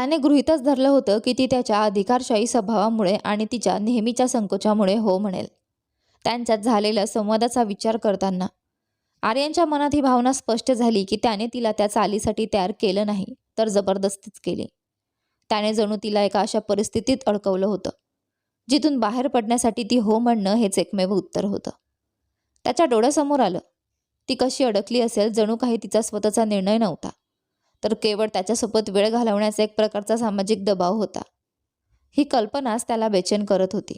त्याने गृहितच धरलं होतं की ती त्याच्या अधिकारशाही स्वभावामुळे आणि तिच्या नेहमीच्या संकोचामुळे हो म्हणेल. त्यांच्यात झालेल्या संवादाचा विचार करताना आर्यांच्या मनात ही भावना स्पष्ट झाली की त्याने तिला त्या चालीसाठी तयार केलं नाही तर जबरदस्तीच केली. त्याने जणू तिला एका अशा परिस्थितीत अडकवलं होतं जिथून बाहेर पडण्यासाठी ती हो म्हणणं हेच एकमेव उत्तर होतं. त्याच्या डोळ्यासमोर आलं ती कशी अडकली असेल जणू काही तिचा स्वतःचा निर्णय नव्हता. तर केवळ त्याच्यासोबत वेळ घालवण्याचा एक प्रकारचा सामाजिक दबाव होता. ही कल्पनाच त्याला बेचैन करत होती.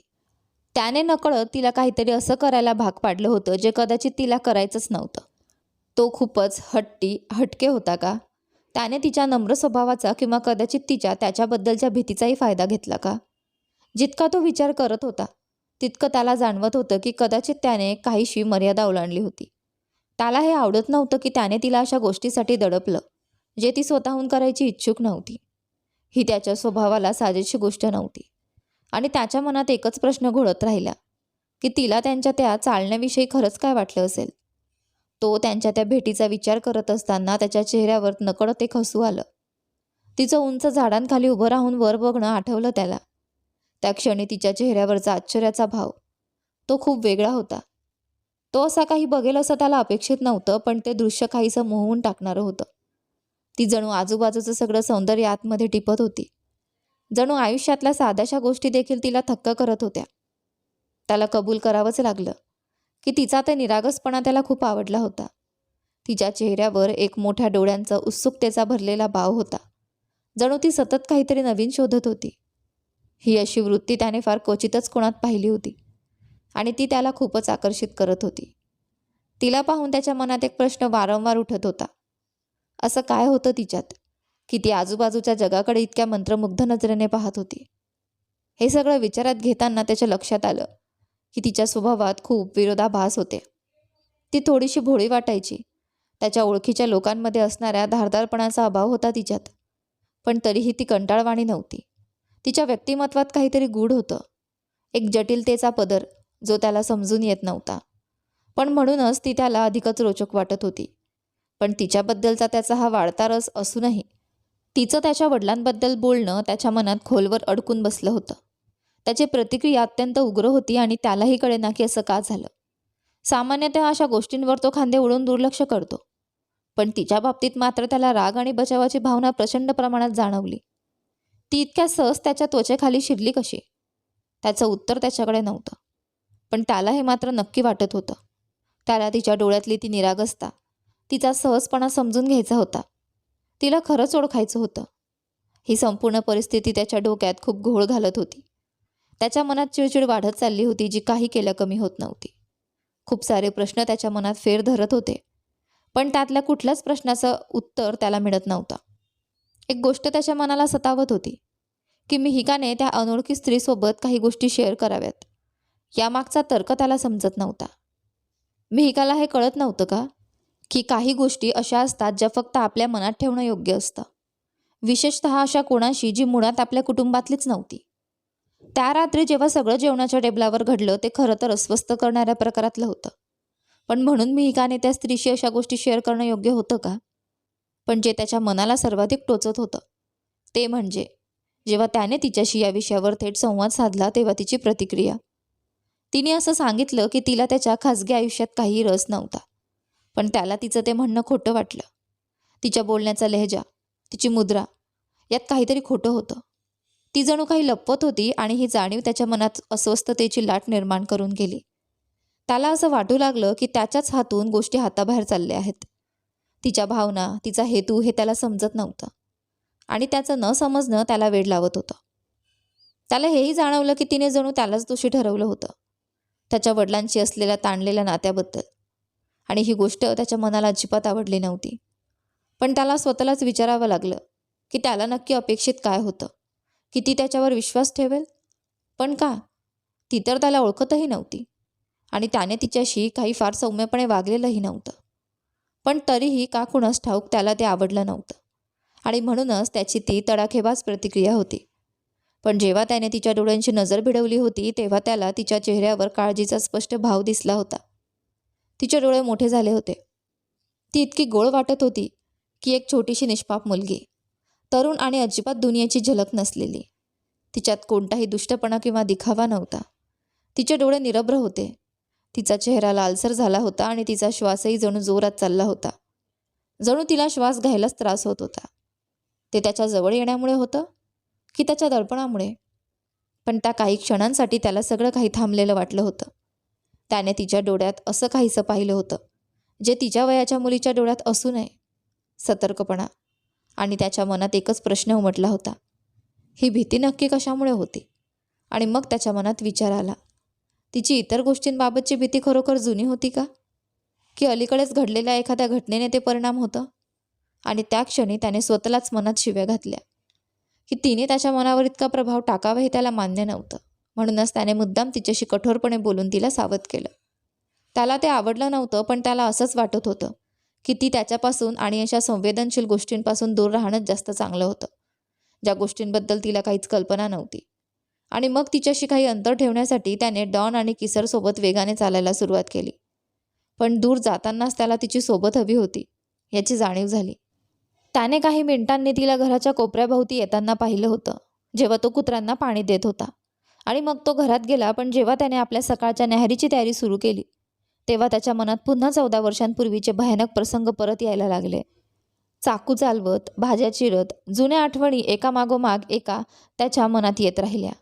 त्याने नकळत तिला काहीतरी असं करायला भाग पाडलं होतं जे कदाचित तिला करायचंच नव्हतं. तो खूपच हट्टी हटके होता का? त्याने तिच्या नम्र स्वभावाचा किंवा कदाचित तिच्या त्याच्याबद्दलच्या भीतीचाही फायदा घेतला का? जितका तो विचार करत होता तितकं त्याला जाणवत होतं की कदाचित त्याने काहीशी मर्यादा ओलांडली होती. त्याला हे आवडत नव्हतं की त्याने तिला अशा गोष्टीसाठी दडपलं. जे ती स्वतःहून करायची इच्छुक नव्हती. ही त्याच्या स्वभावाला साजेशी गोष्ट नव्हती. आणि त्याच्या मनात एकच प्रश्न घोळत राहिला की तिला त्यांच्या त्या चालण्याविषयी खरंच काय वाटलं असेल? तो त्यांच्या त्या भेटीचा विचार करत असताना त्याच्या चेहऱ्यावर नकळत एक हसू आलं. तिचं उंच झाडांखाली उभं राहून वर बघणं आठवलं त्याला. त्या क्षणी तिच्या चेहऱ्यावरचा आश्चर्याचा भाव तो खूप वेगळा होता. तो असा काही बघेल असं त्याला अपेक्षित नव्हतं पण ते दृश्य काहीसं मोहून टाकणारं होतं. ती जणू आजूबाजूचं सगळं सौंदर्य आतमध्ये टिपत होती. जणू आयुष्यातल्या साध्याशा गोष्टी देखील तिला थक्क करत होत्या. त्याला कबूल करावंच लागलं की तिचा ते निरागसपणा त्याला खूप आवडला होता. तिच्या चेहऱ्यावर एक मोठ्या डोळ्यांचा उत्सुकतेचा भरलेला भाव होता. जणू ती सतत काहीतरी नवीन शोधत होती. ही अशी वृत्ती त्याने फार क्वचितच कोणात पाहिली होती आणि ती त्याला खूपच आकर्षित करत होती. तिला पाहून त्याच्या मनात एक प्रश्न वारंवार उठत होता. असं काय होतं तिच्यात? की ती आजूबाजूच्या जगाकडे इतक्या मंत्रमुग्ध नजरेने पाहत होती. हे सगळं विचारात घेताना त्याच्या लक्षात आलं की तिच्या स्वभावात खूप विरोधाभास होते. ती थोडीशी भोळी वाटायची. त्याच्या ओळखीच्या लोकांमध्ये असणाऱ्या धारदारपणाचा अभाव होता तिच्यात. पण तरीही ती कंटाळवाणी नव्हती. तिच्या व्यक्तिमत्वात काहीतरी गूढ होतं. एक जटिलतेचा पदर जो त्याला समजून येत नव्हता. पण म्हणूनच ती त्याला अधिकच रोचक वाटत होती. पण तिच्याबद्दलचा त्याचा हा वाढता रस असूनही तिचं त्याच्या वडिलांबद्दल बोलणं त्याच्या मनात खोलवर अडकून बसलं होतं. त्याची प्रतिक्रिया अत्यंत उग्र होती आणि त्यालाही कळेना की असं का झालं. सामान्यतः अशा गोष्टींवर तो खांदे उडून दुर्लक्ष करतो. पण तिच्या बाबतीत मात्र त्याला राग आणि बचावाची भावना प्रचंड प्रमाणात जाणवली. ती इतक्या सहज त्याच्या त्वचेखाली शिरली कशी? त्याचं उत्तर त्याच्याकडे नव्हतं. पण त्याला हे मात्र नक्की वाटत होतं. त्याला तिच्या डोळ्यातली ती निरागसता तिचा सहजपणा समजून घ्यायचा होता. तिला खरंच ओळखायचं होतं. ही संपूर्ण परिस्थिती त्याच्या डोक्यात खूप घोळ घालत होती. त्याच्या मनात चिडचिड वाढत चालली होती जी काही केलं कमी होत नव्हती. खूप सारे प्रश्न त्याच्या मनात फेर धरत होते. पण त्यातल्या कुठल्याच प्रश्नाचं उत्तर त्याला मिळत नव्हता. एक गोष्ट त्याच्या मनाला सतावत होती की मिहिकाने त्या अनोळखी स्त्रीसोबत काही गोष्टी शेअर कराव्यात. यामागचा तर्क त्याला समजत नव्हता. मिहिकाला हे कळत नव्हतं का? की काही गोष्टी अशा असतात ज्या फक्त आपल्या मनात ठेवणं योग्य असतं. विशेषतः अशा कोणाशी जी मुळात आपल्या कुटुंबातलीच नव्हती. त्या रात्री जेव्हा सगळं जेवणाच्या टेबलावर घडलं ते खरं तर अस्वस्थ करणाऱ्या प्रकारातलं होतं. पण म्हणून मिहिकाने त्या स्त्रीशी अशा गोष्टी शेअर करणं योग्य होतं का? पण जे त्याच्या मनाला सर्वाधिक टोचत होतं ते म्हणजे जेव्हा त्याने तिच्याशी या विषयावर थेट संवाद साधला तेव्हा तिची प्रतिक्रिया. तिने असं सांगितलं की तिला त्याच्या खाजगी आयुष्यात काही रस नव्हता. पण त्याला तिचं ते म्हणणं खोटं वाटलं. तिच्या बोलण्याचा लहजा तिची मुद्रा यात काहीतरी खोटं होतं. ती जणू काही लपवत होती आणि ही जाणीव त्याच्या मनात अस्वस्थतेची लाट निर्माण करून गेली. त्याला असं वाटू लागलं की त्याच्याच हातून गोष्टी हाताबाहेर चालल्या आहेत. तिच्या भावना तिचा हेतू हे त्याला समजत नव्हतं. आणि त्याचं न समजणं त्याला वेळ लावत होतं. त्याला हेही जाणवलं की तिने जणू त्यालाच दोषी ठरवलं होतं. त्याच्या वडिलांशी असलेल्या ताणलेल्या नात्याबद्दल. आणि ही गोष्ट त्याच्या मनाला अजिबात आवडली नव्हती. पण त्याला स्वतःलाच विचारावं लागलं की त्याला नक्की अपेक्षित काय होतं? किती त्याच्यावर विश्वास ठेवेल? पण का? ती तर त्याला ओळखतही नव्हती. आणि त्याने तिच्याशी काही फार सौम्यपणे वागलेलंही नव्हतं. पण तरीही का कुणास ठाऊक त्याला ते आवडलं नव्हतं. आणि म्हणूनच त्याची ती तडाखेबाज प्रतिक्रिया होती. पण जेव्हा त्याने तिच्या डोळ्यांची नजर भिडवली होती तेव्हा त्याला तिच्या चेहऱ्यावर काळजीचा स्पष्ट भाव दिसला होता. तिचे डोळे मोठे झाले होते. ती इतकी गोळ वाटत होती की एक छोटीशी निष्पाप मुलगी तरुण आणि अजिबात दुनियेची झलक नसलेली. तिच्यात कोणताही दुष्टपणा किंवा दिखावा नव्हता. तिचे डोळे निरभ्र होते. तिचा चेहरा लालसर झाला होता आणि तिचा श्वासही जणू जोरात चालला होता. जणू तिला श्वास घ्यायलाच त्रास होत होता. ते त्याच्याजवळ येण्यामुळे होतं की त्याच्या दडपणामुळे. पण त्या काही क्षणांसाठी त्याला सगळं काही थांबलेलं वाटलं होतं. त्याने तिच्या डोळ्यात असं काहीसं पाहिलं होतं जे तिच्या वयाच्या मुलीच्या डोळ्यात असू नये सतर्कपणा. आणि त्याच्या मनात एकच प्रश्न उमटला होता. ही भीती नक्की कशामुळे होती? आणि मग त्याच्या मनात विचार आला. तिची इतर गोष्टींबाबतची भीती खरोखर जुनी होती का? की अलीकडेच घडलेल्या एखाद्या घटनेने ते परिणाम होतं? आणि त्या क्षणी त्याने स्वतःलाच मनात शिव्या घातल्या. की तिने त्याच्या मनावर इतका प्रभाव टाकावा हे त्याला मान्य नव्हतं. म्हणूनच त्याने मुद्दाम तिच्याशी कठोरपणे बोलून तिला सावध केलं. त्याला ते आवडलं नव्हतं पण त्याला असंच वाटत होतं की ती त्याच्यापासून आणि अशा संवेदनशील गोष्टींपासून दूर राहणंच जास्त चांगलं होतं. ज्या गोष्टींबद्दल तिला काहीच कल्पना नव्हती. आणि मग तिच्याशी काही अंतर ठेवण्यासाठी त्याने डॉन आणि किसरसोबत वेगाने चालायला सुरुवात केली. पण दूर जातानाच त्याला तिची सोबत हवी होती याची जाणीव झाली. त्याने काही मिनिटांनी तिला घराच्या कोपऱ्याभोवती येताना पाहिलं होतं जेव्हा तो कुत्र्यांना पाणी देत होता. आणि मग तो घरात गेला पण जेव्हा त्याने आपल्या सकाळच्या न्याहारीची तयारी सुरू केली तेव्हा त्याच्या मनात पुन्हा चौदा वर्षांपूर्वीचे भयानक प्रसंग परत यायला लागले. चाकू चालवत भाज्या चिरत जुन्या आठवणी एकामागोमाग एका त्याच्या मनात येत राहिल्या.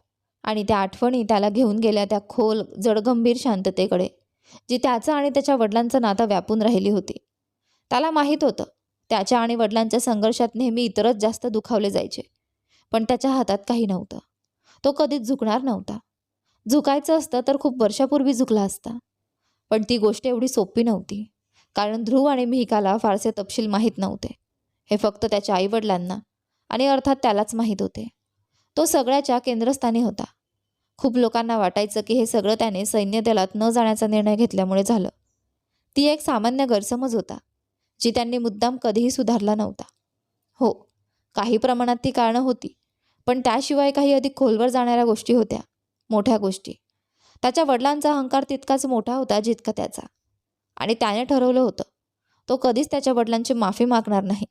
आणि त्या आठवणी त्याला घेऊन गेल्या त्या खोल जडगंभीर शांततेकडे जी त्याचं आणि त्याच्या वडिलांचं नातं व्यापून राहिली होती. त्याला माहीत होतं त्याच्या आणि वडिलांच्या संघर्षात नेहमी इतरच जास्त दुखावले जायचे पण त्याच्या हातात काही नव्हतं. तो कधीच झुकणार नव्हता. झुकायचं असतं तर खूप वर्षापूर्वी झुकला असता. पण ती गोष्ट एवढी सोपी नव्हती. कारण ध्रुव आणि मिहिकाला फारसे तपशील माहीत नव्हते. हे फक्त त्याच्या आईवडिलांना आणि अर्थात त्यालाच माहीत होते. तो सगळ्याच्या केंद्रस्थानी होता. खूप लोकांना वाटायचं की हे सगळं त्याने सैन्य दलात न जाण्याचा निर्णय घेतल्यामुळे झालं. ती एक सामान्य गैरसमज होता जी त्यांनी मुद्दाम कधीही सुधारला नव्हता. हो काही प्रमाणात ती कारणं होती. पण त्याशिवाय काही अधिक खोलवर जाणाऱ्या गोष्टी होत्या. मोठ्या गोष्टी. त्याच्या वडिलांचा अहंकार तितकाच मोठा होता जितका त्याचा. आणि त्याने ठरवलं होतं. तो कधीच त्याच्या वडिलांची माफी मागणार नाही.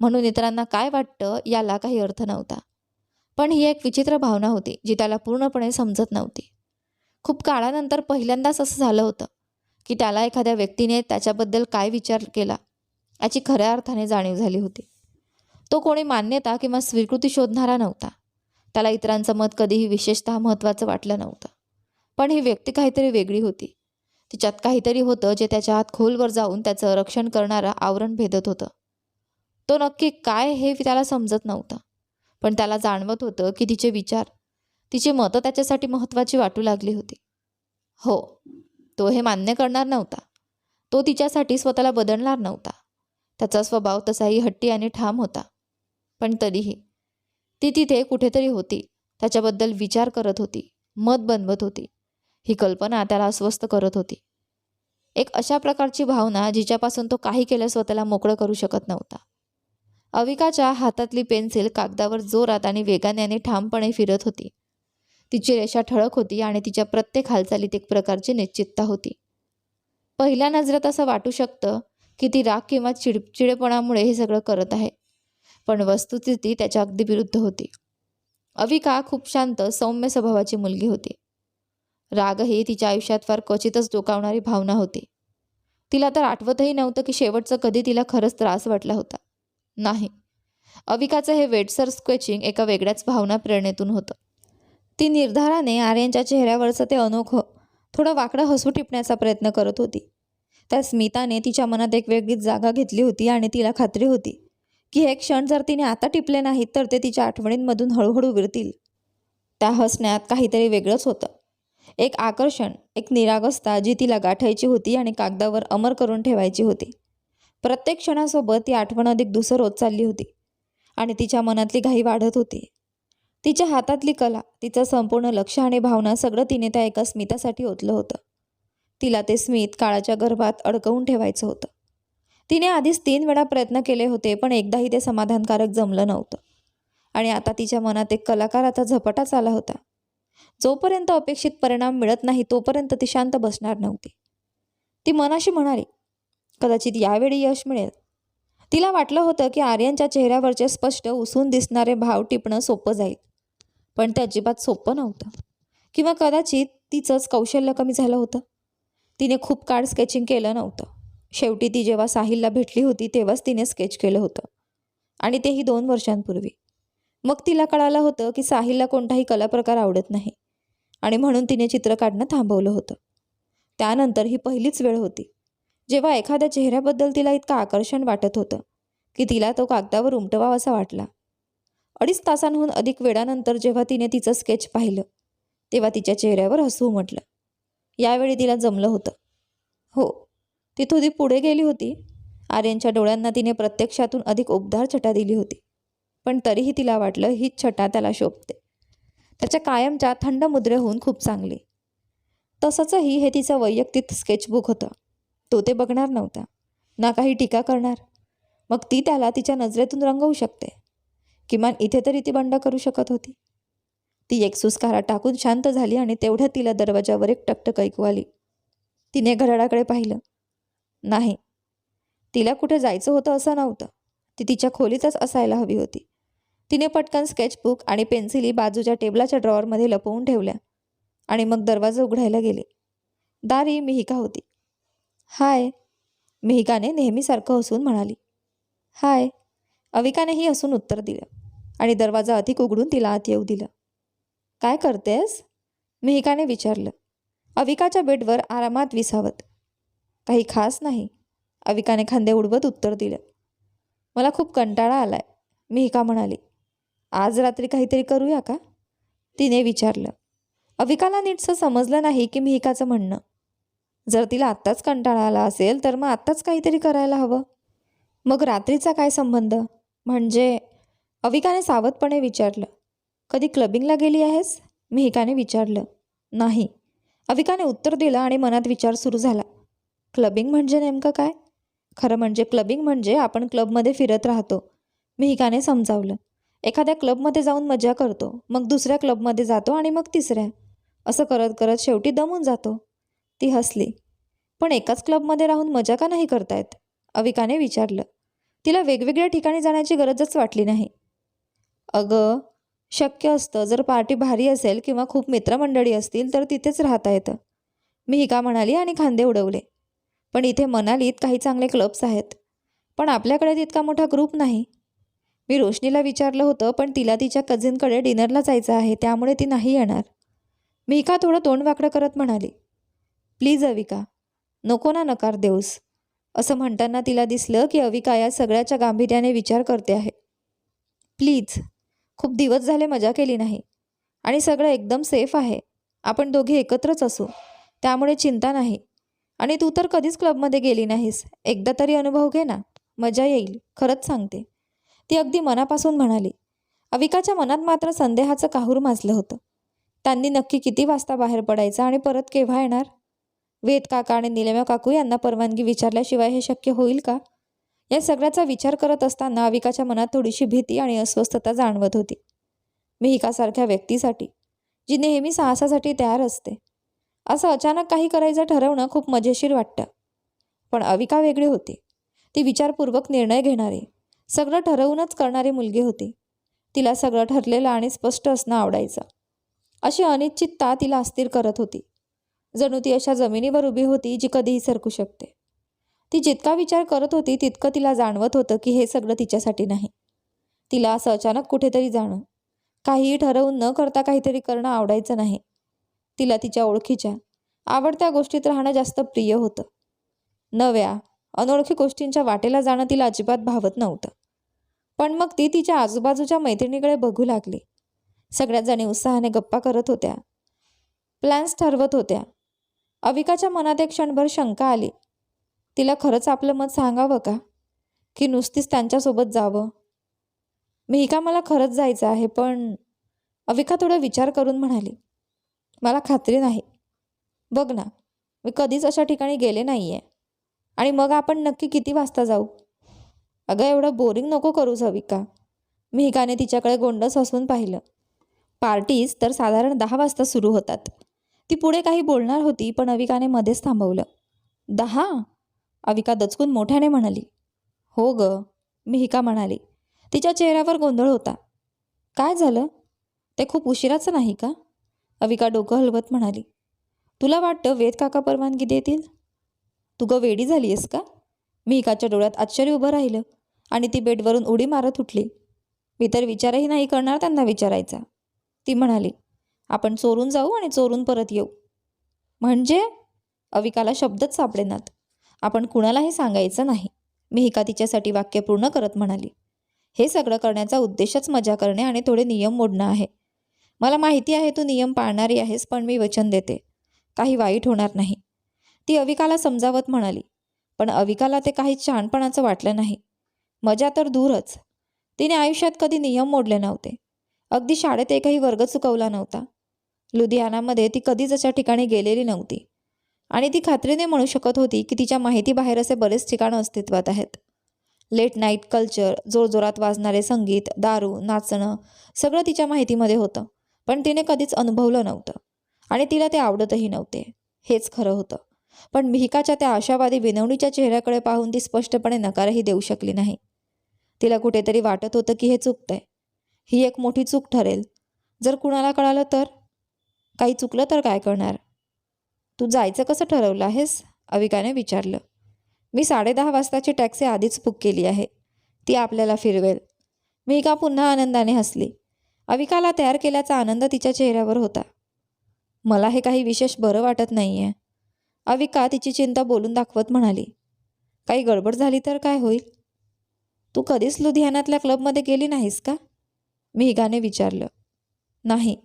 म्हणून इतरांना काय वाटतं याला काही अर्थ नव्हता. पण ही एक विचित्र भावना होती जी त्याला पूर्णपणे समजत नव्हती. खूप काळानंतर पहिल्यांदाच असं झालं होतं की त्याला एखाद्या व्यक्तीने त्याच्याबद्दल काय विचार केला याची खऱ्या अर्थाने जाणीव झाली होती. तो कोणी मान्यता किंवा स्वीकृती शोधणारा नव्हता. त्याला इतरांचं मत कधीही विशेषतः महत्त्वाचं वाटलं नव्हतं. पण ही व्यक्ती काहीतरी वेगळी होती. तिच्यात काहीतरी होतं जे त्याच्या आत खोलवर जाऊन त्याचं रक्षण करणारं आवरण भेदत होतं. तो नक्की काय हे त्याला समजत नव्हतं. पण त्याला जाणवत होतं की तिचे विचार तिची मतं त्याच्यासाठी महत्त्वाची वाटू लागली होती. हो तो हे मान्य करणार नव्हता. तो तिच्यासाठी स्वतःला बदलणार नव्हता. त्याचा स्वभाव तसाही हट्टी आणि ठाम होता. पण तरीही ती तिथे कुठेतरी होती. त्याच्याबद्दल विचार करत होती. मत बनवत होती. ही कल्पना त्याला अस्वस्थ करत होती. एक अशा प्रकारची भावना जिच्यापासून तो काही केलं स्वतःला मोकळं करू शकत नव्हता. अविकाच्या हातातली पेन्सिल कागदावर जोरात आणि वेगाने आणि ठामपणे फिरत होती. तिची रेषा ठळक होती आणि तिच्या प्रत्येक हालचालीत एक प्रकारची निश्चितता होती. पहिल्या नजरेत असं वाटू शकतं की ती राग किंवा चिडचिडेपणामुळे हे सगळं करत आहे. पण वस्तुस्थिती त्याच्या अगदी विरुद्ध होती. अविका खूप शांत सौम्य स्वभावाची मुलगी होती. राग ही तिच्या आयुष्यात फार क्वचितच डोकावणारी भावना होती. तिला तर आठवतही नव्हतं की शेवटचं कधी तिला खरंच त्रास वाटला होता. नाही. अविकाचं हे वेटसर स्केचिंग एका वेगळ्याच भावना प्रेरणेतून होतं. ती निर्धाराने आर्यांच्या चेहऱ्यावरचं ते अनोखं थोडं वाकडं हसू टिपण्याचा प्रयत्न करत होती. त्या स्मिताने तिच्या मनात एक वेगळीच जागा घेतली होती आणि तिला खात्री होती. की हे क्षण जर तिने आता टिपले नाहीत तर ते तिच्या आठवणींमधून हळूहळू विरतील. त्या हसण्यात काहीतरी वेगळंच होतं. एक आकर्षण एक निरागसता जी तिला गाठायची होती आणि कागदावर अमर करून ठेवायची होती. प्रत्येक क्षणासोबत ती आठवण अधिक दुसर होत चालली होती आणि तिच्या मनातली घाई वाढत होती. तिच्या हातातली कला तिचं संपूर्ण लक्ष आणि भावना सगळं तिने त्या एका स्मितासाठी ओतलं होतं. तिला ते स्मित काळाच्या गर्भात अडकवून ठेवायचं होतं. तिने आधीच तीन वेळा प्रयत्न केले होते पण एकदाही ते समाधानकारक जमलं नव्हतं. आणि आता तिच्या मनात एक कलाकाराचा झपाटाच आला होता. जोपर्यंत अपेक्षित परिणाम मिळत नाही तोपर्यंत ती शांत बसणार नव्हती. ती मनाशी म्हणाली कदाचित यावेळी यश मिळेल. तिला वाटलं होतं की आर्यनच्या चेहऱ्यावरचे स्पष्ट उसून दिसणारे भाव टिपणं सोपं जाईल. पण ते अजिबात सोपं नव्हतं. किंवा कदाचित तिचंच कौशल्य कमी झालं होतं. तिने खूप काळ स्केचिंग केलं नव्हतं. शेवटी ती जेव्हा साहिलला भेटली होती तेव्हाच तिने स्केच केलं होतं. आणि तेही दोन वर्षांपूर्वी. मग तिला कळालं होतं की साहिलला कोणताही कलाप्रकार आवडत नाही. आणि म्हणून तिने चित्र काढणं थांबवलं होतं. त्यानंतर ही पहिलीच वेळ होती. जेव्हा एखाद्या चेहऱ्याबद्दल तिला इतकं आकर्षण वाटत होतं की तिला तो कागदावर उमटवावासा वाटला. अडीच तासांहून अधिक वेळानंतर जेव्हा तिने तिचं स्केच पाहिलं तेव्हा तिच्या चेहऱ्यावर हसू उमटलं. यावेळी तिला जमलं होतं. हो ती थोडी पुढे गेली होती. आर्यनच्या डोळ्यांना तिने प्रत्यक्षातून अधिक उबदार छटा दिली होती. पण तरीही तिला वाटलं हीच छटा त्याला शोभते. त्याच्या कायमच्या थंड मुद्रेहून खूप चांगली. तसंचही हे तिचं वैयक्तिक स्केचबुक होतं. तो ते बघणार नव्हता. ना काही टीका करणार. मग ती त्याला तिच्या नजरेतून रंगवू शकते. किमान इथे तरी ती बंड करू शकत होती. ती एक सुस्कारा टाकून शांत झाली आणि तेवढ्यात तिला दरवाजावर एक टकटक ऐकू आली. तिने घराडाकडे पाहिलं. नाही. तिला कुठे जायचं होतं असं नव्हतं. ती तिच्या खोलीतच असायला हवी होती. तिने पटकन स्केचबुक आणि पेन्सिली बाजूच्या टेबलाच्या ड्रॉवरमध्ये लपवून ठेवल्या आणि मग दरवाजा उघडायला गेले. दारी मिहिका होती. हाय मिहिकाने नेहमीसारखं हसून म्हणाली. हाय अविकानेही हसून उत्तर दिलं आणि दरवाजा अधिक उघडून तिला आत येऊ दिलं. काय करतेस? मिहिकाने विचारलं. अविकाच्या बेडवर आरामात विसावत. काही खास नाही. अविकाने खांदे उडवत उत्तर दिलं. मला खूप कंटाळा आलाय. मिहिका म्हणाली आज रात्री काहीतरी करूया का? तिने विचारलं अविकाला नीटसं समजलं नाही की मिहिकाचं म्हणणं. जर तिला आत्ताच कंटाळा आला असेल तर मग आत्ताच काहीतरी करायला हवं. मग रात्रीचा काय संबंध? म्हणजे अविकाने सावधपणे विचारलं कधी क्लबिंगला गेली आहेस? मिहिकाने विचारलं नाही. अविकाने उत्तर दिलं आणि मनात विचार सुरू झाला क्लबिंग म्हणजे नेमकं काय? खरं म्हणजे क्लबिंग म्हणजे आपण क्लबमध्ये फिरत राहतो. मिहिकाने समजावलं. एखाद्या क्लबमध्ये जाऊन मजा करतो मग दुसऱ्या क्लबमध्ये जातो आणि मग तिसऱ्या. असं करत करत शेवटी दमून जातो. ती हसली. पण एकाच क्लबमध्ये राहून मजा का नाही करतायत? अविकाने विचारलं. तिला वेगवेगळ्या ठिकाणी जाण्याची गरजच वाटली नाही. अगं शक्य असतं. जर पार्टी भारी असेल किंवा खूप मित्रमंडळी असतील तर तिथेच राहता येतं. मी हिका म्हणाली आणि खांदे उडवले. पण इथे मनालीत काही चांगले क्लब्स आहेत. पण आपल्याकडे तितका मोठा ग्रुप नाही. मी रोशनीला विचारलं होतं पण तिला तिच्या कझिनकडे डिनरला जायचं आहे त्यामुळे ती नाही येणार. मी का थोडं तोंड वाकडं करत म्हणाली प्लीज अविका नको ना नकार देऊस. असं म्हणताना तिला दिसलं की अविका या सगळ्याच्या गांभीर्याने विचार करते आहे. प्लीज खूप दिवस झाले मजा केली नाही आणि सगळं एकदम सेफ आहे. आपण दोघे एकत्रच असू. त्यामुळे चिंता नाही. आणि तू तर कधीच क्लबमध्ये गेली नाहीस. एकदा तरी अनुभव घे ना. मजा येईल. खरंच सांगते. ती अगदी मनापासून म्हणाली. अविकाच्या मनात मात्र संदेहाचं काहूर माजलं होतं. त्यांनी नक्की किती वाजता बाहेर पडायचं आणि परत केव्हा येणार? वेद काका आणि निलेम्या काकू यांना परवानगी विचारल्याशिवाय हे शक्य होईल का? या सगळ्याचा विचार करत असताना अविकाच्या मनात थोडीशी भीती आणि अस्वस्थता जाणवत होती. मिहिकासारख्या व्यक्तीसाठी जी नेहमी साहसासाठी तयार असते. असं अचानक काही करायचं ठरवणं खूप मजेशीर वाटतं. पण अविका वेगळी होती. ती विचारपूर्वक निर्णय घेणारी. सगळं ठरवूनच करणारी मुलगी होती. तिला सगळं ठरलेलं आणि स्पष्ट असणं आवडायचं. अशी अनिश्चितता तिला अस्थिर करत होती. जणू ती अशा जमिनीवर उभी होती जी कधीही सरकू शकते. ती जितका विचार करत होती तितकं तिला जाणवत होतं की हे सगळं तिच्यासाठी नाही. तिला असं अचानक कुठेतरी जाणं. काहीही ठरवून न करता काहीतरी करणं आवडायचं नाही. तिला तिच्या ओळखीच्या आवडत्या गोष्टीत राहणं जास्त प्रिय होतं. नव्या अनोळखी गोष्टींच्या वाटेला जाणं तिला अजिबात भावत नव्हतं. पण मग ती तिच्या आजूबाजूच्या मैत्रिणीकडे बघू लागली. सगळ्यात जणी उत्साहाने गप्पा करत होत्या. प्लॅन्स ठरवत होत्या. अविकाच्या मनात एक क्षणभर शंका आली. तिला खरंच आपलं मत सांगावं का? की नुसतीच त्यांच्यासोबत जावं? मिहिका मला खरंच जायचं आहे पण अविका थोडा विचार करून म्हणाली. मला खात्री नाही. बघ ना मी कधीच अशा ठिकाणी गेले नाही आहे आणि मग आपण नक्की किती वाजता जाऊ? अगं एवढं बोरिंग नको करूच अविका मिहिकाने तिच्याकडे गोंडस हसून पाहिलं. पार्टीज तर साधारण दहा वाजता सुरू होतात. ती पुढे काही बोलणार होती पण अविकाने मध्येच थांबवलं. दहा? अविका दचकून मोठ्याने म्हणाली. हो ग मिहिका म्हणाली. तिच्या चेहऱ्यावर गोंधळ होता. काय झालं? ते खूप उशिराचं नाही का? अविका डोकं हलवत म्हणाली. तुला वाटतं वेद काका परवानगी देतील? तू ग वेडी झाली आहेस का मिहिकाच्या डोळ्यात आश्चर्य उभं राहिलं आणि ती बेडवरून उडी मारत उठली. मी तर विचारही नाही करणार त्यांना विचारायचा. ती म्हणाली आपण चोरून जाऊ आणि चोरून परत येऊ. म्हणजे? अविकाला शब्दच सापडेनात. आपण कुणालाही सांगायचं नाही. मिहिका तिच्यासाठी वाक्य पूर्ण करत म्हणाली. हे सगळं करण्याचा उद्देशच मजा करणे आणि थोडे नियम मोडणं आहे. मला माहिती आहे तू नियम पाळणारी आहेस पण मी वचन देते. काही वाईट होणार नाही. ती अविकाला समजावत म्हणाली पण अविकाला ते काही छानपणाचं वाटलं नाही. मजा तर दूरच. तिने आयुष्यात कधी नियम मोडले नव्हते. अगदी शाळेत एकही वर्ग चुकवला नव्हता. लुधियानामध्ये ती कधीच अशा ठिकाणी गेलेली नव्हती. आणि ती खात्रीने म्हणू शकत होती की तिच्या माहितीबाहेर असे बरेच ठिकाणं अस्तित्वात आहेत. लेट नाईट कल्चर जोरजोरात वाजणारे संगीत दारू नाचणं सगळं तिच्या माहितीमध्ये होतं. पण तिने कधीच अनुभवलं नव्हतं. आणि तिला ते आवडतही नव्हते. हेच खरं होतं. पण मिहिकाच्या त्या आशावादी विनवणीच्या चेहऱ्याकडे पाहून ती स्पष्टपणे नकारही देऊ शकली नाही. तिला कुठेतरी वाटत होतं की हे चुकतंय. ही एक मोठी चूक ठरेल. जर कुणाला कळालं तर? काही चुकलं तर काय करणार? तू जायचं कसं ठरवलं आहेस? अविकाने विचारलं. मी साडेदहा वाजताची टॅक्सी आधीच बुक केली आहे. ती आपल्याला फिरवेल. मिहिका पुन्हा आनंदाने हसली. अविकाला तयार केल्याचा आनंद तिच्या चेहऱ्यावर होता. मला हे काही विशेष बरं वाटत नाही आहे अविका तिची चिंता बोलून दाखवत म्हणाली काही गडबड झाली तर काय होईल? तू कधीच लुधियानातल्या क्लबमध्ये गेली नाहीस का? मिहिकाने विचारलं. नाही.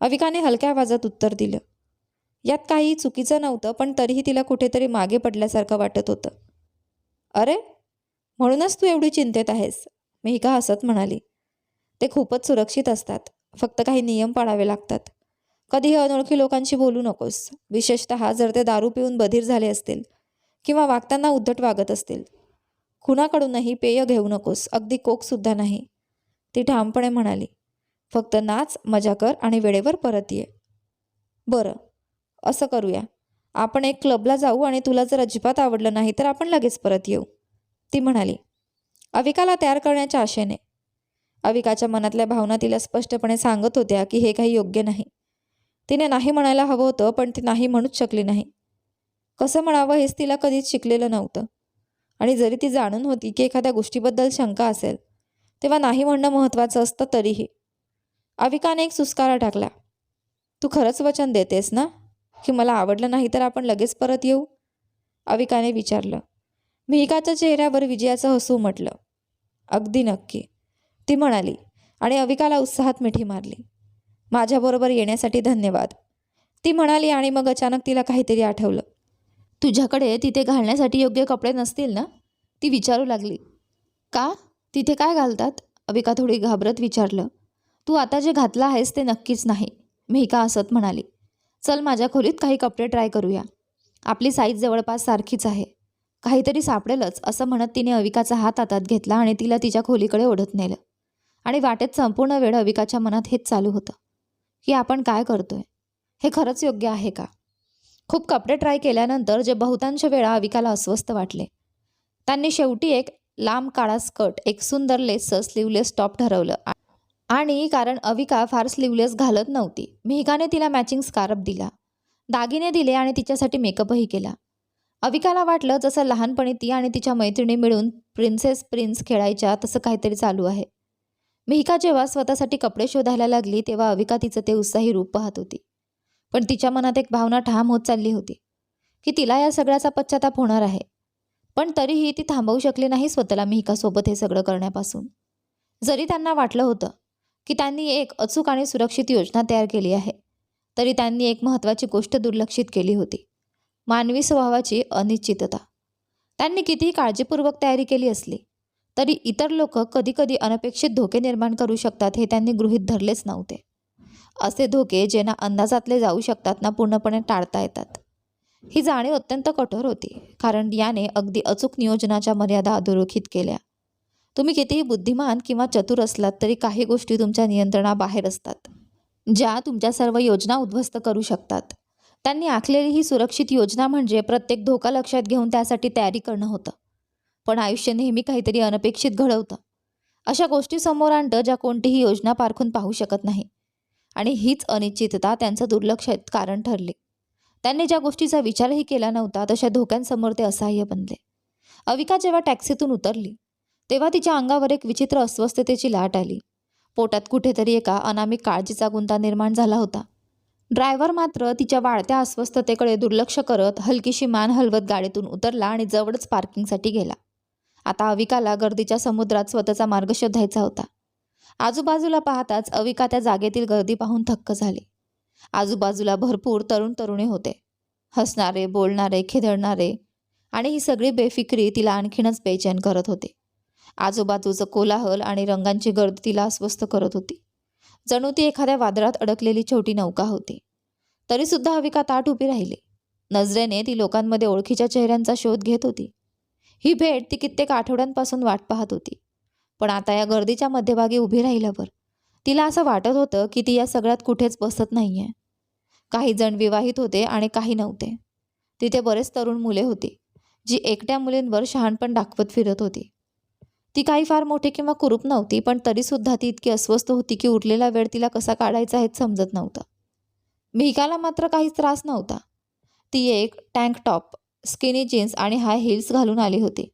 अविकाने हलक्या आवाजात उत्तर दिलं. यात काही चुकीचं नव्हतं पण तरीही तिला कुठेतरी मागे पडल्यासारखं वाटत होतं. अरे म्हणूनच तू एवढी चिंतेत आहेस मेहिका हसत म्हणाली. ते खूपच सुरक्षित असतात. फक्त काही नियम पाळावे लागतात. कधीही अनोळखी लोकांशी बोलू नकोस. विशेषतः जर ते दारू पिऊन बधीर झाले असतील किंवा वागताना उद्धट वागत असतील. कुणाकडूनही पेय घेऊ नकोस. अगदी कोकसुद्धा नाही. ती ठामपणे म्हणाली फक्त नाच मजा कर आणि वेळेवर परत ये. बरं. असं करूया. आपण एक क्लबला जाऊ आणि तुला जर अजिबात आवडलं नाही तर आपण लगेच परत येऊ. ती म्हणाली अविकाला तयार करण्याच्या आशेने. अविकाच्या मनातल्या भावना तिला स्पष्टपणे सांगत होत्या की हे काही योग्य नाही. तिने नाही म्हणायला हवं होतं पण ती नाही म्हणूच शकली नाही. कसं म्हणावं हेच तिला कधीच शिकलेलं नव्हतं. आणि जरी ती जाणून होती की एखाद्या गोष्टीबद्दल शंका असेल तेव्हा नाही म्हणणं महत्त्वाचं असतं तरीही. अविकाने एक सुस्कारा टाकला. तू खरंच वचन देतेस ना? की मला आवडलं नाही तर आपण लगेच परत येऊ? अविकाने विचारलं. मिहिकाच्या चेहऱ्यावर विजयाचं हसू म्हटलं. अगदी नक्की. ती म्हणाली आणि अविकाला उत्साहात मिठी मारली. माझ्याबरोबर येण्यासाठी धन्यवाद. ती म्हणाली आणि मग अचानक तिला काहीतरी आठवलं. तुझ्याकडे तिथे घालण्यासाठी योग्य कपडे नसतील ना? ती विचारू लागली. का? तिथे काय घालतात? अविका थोडी घाबरत विचारलं. तू आता जे घातलं आहेस ते नक्कीच नाही मिहिका असत म्हणाली. चल माझ्या खोलीत काही कपडे ट्राय करूया. आपली साईज जवळपास सारखीच आहे. काहीतरी सापडेलच असं म्हणत तिने अविकाचा हात हातात घेतला आणि तिला तिच्या खोलीकडे ओढत नेलं. आणि वाटेत संपूर्ण वेळ अविकाच्या मनात हेच चालू होतं की आपण काय करतोय? हे खरंच योग्य आहे का? खूप कपडे ट्राय केल्यानंतर जे बहुतांश वेळा अविकाला अस्वस्थ वाटले त्यांनी शेवटी एक लांब काळा स्कर्ट एक सुंदर लेसचं स्लीवलेस टॉप ठरवलं. आणि कारण अविका फार स्लीवलेस घालत नव्हती मिहिकाने तिला मॅचिंग स्कार्फ दिला दागिने दिले आणि तिच्यासाठी मेकअपही केला. अविकाला वाटलं जसं लहानपणी ती आणि तिच्या मैत्रिणी मिळून प्रिन्सेस प्रिन्स खेळायच्या तसं काहीतरी चालू आहे. मिहिका जेव्हा स्वतःसाठी कपडे शोधायला लागली तेव्हा अविका तिचं ते उत्साही रूप पाहत होती. पण तिच्या मनात एक भावना ठाम होत चालली होती की तिला या सगळ्याचा पश्चाताप होणार आहे. पण तरीही ती थांबवू शकली नाही स्वतःला मिहिकासोबत हे सगळं करण्यापासून. जरी त्यांना वाटलं होतं की त्यांनी एक अचूक आणि सुरक्षित योजना तयार केली आहे तरी त्यांनी एक महत्त्वाची गोष्ट दुर्लक्षित केली होती मानवी स्वभावाची अनिश्चितता. त्यांनी कितीही काळजीपूर्वक तयारी केली असली तरी इतर लोक कधीकधी अनपेक्षित धोके निर्माण करू शकतात हे त्यांनी गृहीत धरलेच नव्हते. असे धोके जे ना अंदाजातले जाऊ शकतात ना पूर्णपणे टाळता येतात. ही जाणीव अत्यंत कठोर होती कारण याने अगदी अचूक नियोजनाच्या मर्यादा अधोरेखित केल्या. तुम्ही कितीही बुद्धिमान किंवा चतुर असलात तरी काही गोष्टी तुमच्या नियंत्रणाबाहेर असतात ज्या तुमच्या सर्व योजना उद्ध्वस्त करू शकतात. त्यांनी आखलेली ही सुरक्षित योजना म्हणजे प्रत्येक धोका लक्षात घेऊन त्यासाठी तयारी करणं होतं. पण आयुष्य नेहमी काहीतरी अनपेक्षित घडवतं. अशा गोष्टी समोर आणतं ज्या कोणतीही योजना पारखून पाहू शकत नाही. आणि हीच अनिश्चितता त्यांचं दुर्लक्षित कारण ठरले. त्यांनी ज्या गोष्टीचा विचारही केला नव्हता तशा धोक्यांसमोर ते असहाय्य बनले. अविका जेव्हा टॅक्सीतून उतरली तेव्हा तिच्या अंगावर एक विचित्र अस्वस्थतेची लाट आली. पोटात कुठेतरी एका अनामिक काळजीचा गुंता निर्माण झाला होता. ड्रायव्हर मात्र तिच्या वाढत्या अस्वस्थतेकडे दुर्लक्ष करत हलकीशी मान हलवत गाडीतून उतरला आणि जवळच पार्किंगसाठी गेला. आता अविकाला गर्दीच्या समुद्रात स्वतःचा मार्ग शोधायचा होता. आजूबाजूला पाहताच अविका त्या जागेतील गर्दी पाहून थक्क झाली. आजूबाजूला भरपूर तरुण तरुणी होते. हसणारे बोलणारे खिदळणारे आणि ही सगळी बेफिक्री तिला आणखीनच बेचैन करत होते. आजूबाजूचं कोलाहल आणि रंगांची गर्दी तिला अस्वस्थ करत होती. जणू ती एखाद्या वादळात अडकलेली छोटी नौका होती. तरीसुद्धा अविका ताट उभी राहिली. नजरेने ती लोकांमध्ये ओळखीच्या चेहऱ्यांचा शोध घेत होती. ही भेट ती कित्येक आठवड्यांपासून वाट पाहत होती. पण आता या गर्दीच्या मध्यभागी उभी राहिल्यावर तिला असं वाटत होतं की ती या सगळ्यात कुठेच बसत नाहीये. काही जण विवाहित होते आणि काही नव्हते. तिथे बरेच तरुण मुले होती जी एकट्या मुलींवर शहाणपण दाखवत फिरत होती. ती काही फार मोठी किंवा कुरूप नव्हती पण तरीसुद्धा ती इतकी अस्वस्थ होती की उरलेला वेळ तिला कसा काढायचा हेच समजत नव्हतं. मिहिकाला मात्र काहीच त्रास नव्हता. ती एक टँक टॉप स्किनी जीन्स आणि हाय हिल्स घालून आली होती.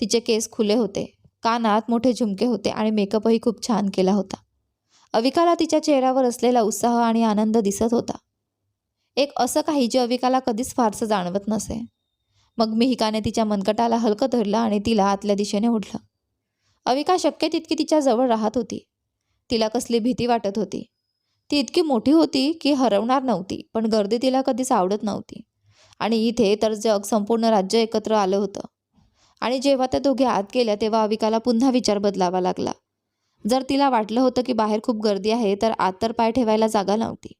तिचे केस खुले होते. कानात मोठे झुमके होते आणि मेकअपही खूप छान केला होता. अविकाला तिच्या चेहऱ्यावर असलेला उत्साह आणि आनंद दिसत होता. एक असं काही जे अविकाला कधीच फारसं जाणवत नसे. मग मिहिकाने तिच्या मनकटाला हलकं धरलं आणि तिला आतल्या दिशेने ओढलं. अविका शक्य तितकी तिच्या जवळ राहत होती. तिला कसली भीती वाटत होती. ती इतकी मोठी होती की हरवणार नव्हती पण गर्दी तिला कधीच आवडत नव्हती. आणि इथे तर जग संपूर्ण राज्य एकत्र आलं होतं. आणि जेव्हा त्या दोघे आत गेल्या तेव्हा अविकाला पुन्हा विचार बदलावा लागला. जर तिला वाटलं होतं की बाहेर खूप गर्दी आहे तर आत तर पाय ठेवायला जागा नव्हती.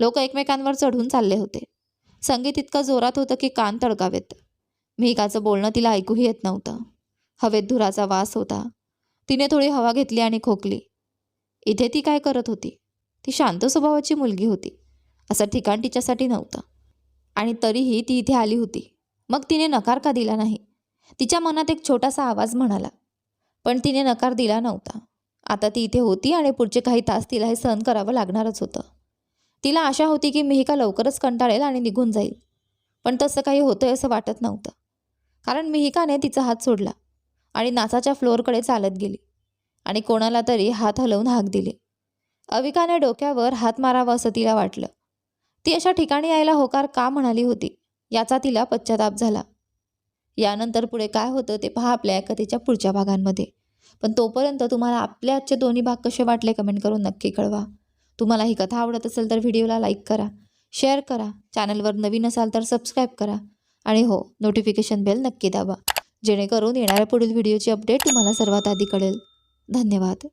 लोक एकमेकांवर चढून चालले होते. संगीत इतकं जोरात होतं की कान तडकावेत. मिहिकाचं बोलणं तिला ऐकूही येत नव्हतं. हवेत धुराचा वास होता. तिने थोडी हवा घेतली आणि खोकली. इथे ती काय करत होती? ती शांत स्वभावाची मुलगी होती. असं ठिकाण तिच्यासाठी नव्हतं. आणि तरीही ती इथे आली होती. मग तिने नकार का दिला नाही? तिच्या मनात एक छोटासा आवाज म्हणाला. पण तिने नकार दिला नव्हता. आता ती इथे होती आणि पुढचे काही तास तिला हे सहन करावं लागणारच होतं. तिला आशा होती की मिहिका लवकरच कंटाळेल आणि निघून जाईल. पण तसं काही होतंय असं वाटत नव्हतं. कारण मिहिकाने तिचा हात सोडला आणि नाचाच्या फ्लोअरकडे चालत गेली आणि कोणाला तरी हात हलवून हाक दिली. अविकाने डोक्यावर हात मारावा असं तिला वाटलं. ती अशा ठिकाणी यायला होकार का म्हणाली होती? याचा तिला पश्चाताप झाला. यानंतर पुढे काय होतं ते पहा आपल्या या कथेच्या पुढच्या भागांमध्ये. पण तोपर्यंत तुम्हाला आपल्या आजचे दोन्ही भाग कसे वाटले कमेंट करून नक्की कळवा. तुम्हाला ही कथा आवडत असेल तर व्हिडिओला लाईक करा शेअर करा चॅनलवर नवीन असाल तर सबस्क्राईब करा आणि हो नोटिफिकेशन बेल नक्की दाबा जेणेकरून येणाऱ्या पुढील व्हिडिओची अपडेट तुम्हाला सर्वात आधी कळेल. धन्यवाद.